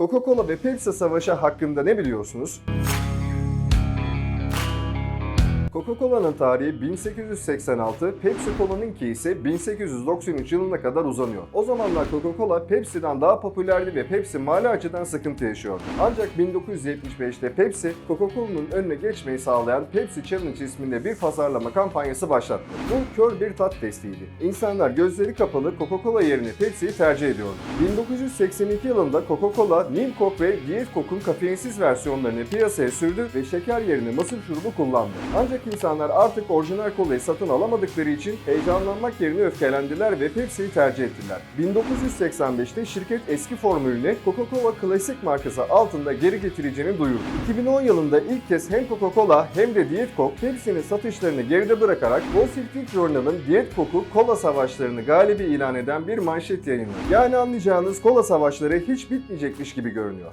Coca-Cola ve Pepsi savaşı hakkında ne biliyorsunuz? Coca-Cola'nın tarihi 1886, Pepsi Cola'nınki ise 1893 yılına kadar uzanıyor. O zamanlar Coca-Cola Pepsi'den daha popülerdi ve Pepsi mali açıdan sıkıntı yaşıyordu. Ancak 1975'te Pepsi, Coca-Cola'nın önüne geçmeyi sağlayan Pepsi Challenge isminde bir pazarlama kampanyası başlattı. Bu kör bir tat testiydi. İnsanlar gözleri kapalı Coca-Cola yerine Pepsi'yi tercih ediyordu. 1982 yılında Coca-Cola, Nim Coke ve Diet Coke'un kafeinsiz versiyonlarını piyasaya sürdü ve şeker yerine mısır şurubu kullandı. Ancak insanlar artık orijinal kolayı satın alamadıkları için heyecanlanmak yerine öfkelendiler ve Pepsi'yi tercih ettiler. 1985'te şirket eski formülüne Coca-Cola Classic markası altında geri getireceğini duyurdu. 2010 yılında ilk kez hem Coca-Cola hem de Diet Coke Pepsi'nin satışlarını geride bırakarak Wall Street Journal'ın Diet Coke'u kola savaşlarını galibi ilan eden bir manşet yayınladı. Yani anlayacağınız kola savaşları hiç bitmeyecekmiş gibi görünüyor.